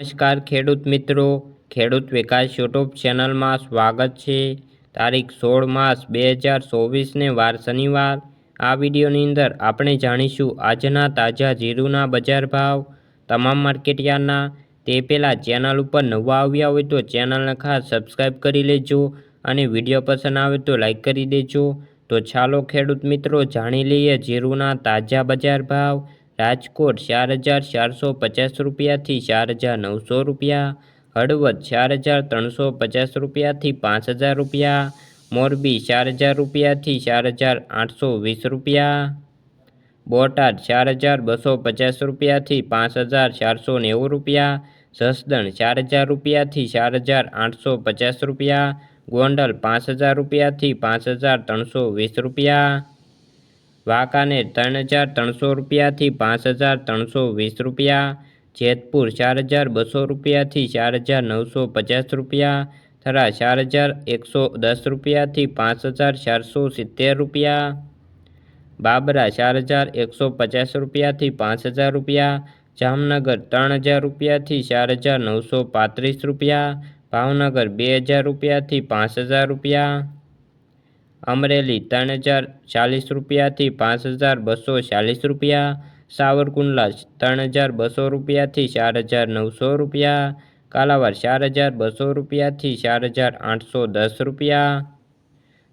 નમસ્કાર ખેડૂત મિત્રો, ખેડૂત વિકાસ યુટ્યુબ ચેનલમાં સ્વાગત છે. તારીખ સોળ માસ બે હજાર ચોવીસને વાર શનિવાર. આ વિડીયોની અંદર આપણે જાણીશું આજના તાજા જીરુના બજાર ભાવ, તમામ માર્કેટયાર્ડના તે પહેલાં ચેનલ ઉપર નવા આવ્યા હોય તો ચેનલને ખાસ સબસ્ક્રાઈબ કરી લેજો અને વીડિયો પસંદ આવે તો લાઈક કરી દેજો. તો ચાલો ખેડૂત મિત્રો, જાણી લઈએ જીરુના તાજા બજાર ભાવ. રાજકોટ ચાર હજાર ચારસો પચાસ રૂપિયાથી ચાર હજાર નવસો રૂપિયા, હળવદ ચાર હજાર ત્રણસો પચાસ રૂપિયાથી પાંચ હજાર રૂપિયા, મોરબી ચાર હજાર રૂપિયાથી ચાર હજાર આઠસો વીસ રૂપિયા, બોટાદ ચાર હજાર બસો પચાસ રૂપિયાથી પાંચ હજાર ચારસો નેવું રૂપિયા, જસદણ ચાર હજાર રૂપિયાથી ચાર હજાર આઠસો પચાસ રૂપિયા, ગોંડલ પાંચ હજાર રૂપિયાથી પાંચ હજાર ત્રણસો વીસ રૂપિયા વાંકાનેર ત્રણ હજાર ત્રણસો રૂપિયાથી પાંચ હજાર ત્રણસો વીસ રૂપિયા, જેતપુર ચાર હજાર બસો રૂપિયાથી ચાર હજાર નવસો પચાસ રૂપિયા, થરા ચાર હજાર એકસો દસ રૂપિયાથી પાંચ હજાર ચારસો સિત્તેર રૂપિયા, બાબરા ચાર હજાર એકસો પચાસ રૂપિયાથી પાંચ હજાર રૂપિયા, જામનગર ત્રણ હજાર રૂપિયાથી ચાર હજાર નવસો પાંત્રીસ રૂપિયા, ભાવનગર બે હજાર રૂપિયાથી પાંચ હજાર રૂપિયા અમરેલી ત્રણ હજાર ચાલીસ રૂપિયાથી પાંચ હજાર બસો ચાલીસ રૂપિયા. સાવરકુંડલા ત્રણ હજાર બસો રૂપિયાથી ચાર હજાર નવસો રૂપિયા. કાલાવાડ ચાર હજાર બસો રૂપિયાથી ચાર હજાર આઠસો દસ રૂપિયા.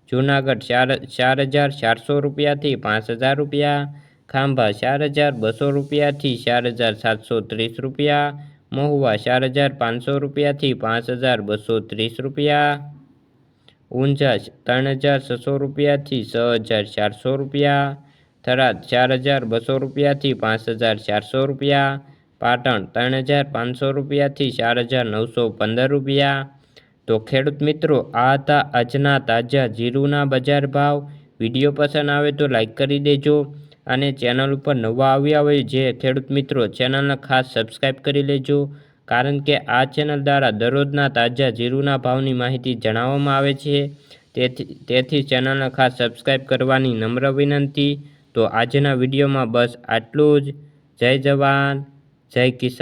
જૂનાગઢ ચાર ચાર હજાર ચારસો રૂપિયાથી પાંચ હજાર રૂપિયા. ખાંભા ચાર હજાર બસો રૂપિયાથી ચાર હજાર સાતસો ત્રીસ રૂપિયા. મહુવા ચાર હજાર પાંચસો રૂપિયાથી પાંચ હજાર બસો ત્રીસ રૂપિયા. ઊંઝા ત્રણ હજાર છસો રૂપિયાથી છ હજાર ચારસો રૂપિયા, થરાદ ચાર હજાર બસો રૂપિયાથી પાંચ હજાર ચારસો રૂપિયા, પાટણ ત્રણ હજાર પાંચસો રૂપિયાથી ચાર હજાર નવસો પંદર રૂપિયા. તો ખેડૂત મિત્રો, આ હતા આજના તાજા જીરુના બજાર ભાવ. વીડિયો પસંદ આવે તો લાઇક કરી દેજો અને ચેનલ ઉપર નવા આવ્યા હોય જે ખેડૂત મિત્રો, ચેનલને ખાસ સબસ્ક્રાઈબ કરી લેજો. કારણ કે આ ચેનલ દ્વારા દરરોજના તાજા જીરુના ભાવની માહિતી જણાવવામાં આવે છે. તેથી તેથી ચેનલને ખાસ સબસ્ક્રાઈબ કરવાની નમ્ર વિનંતી. તો આજના વિડીયોમાં બસ આટલું જ. જય જવાન, જય કિસાન.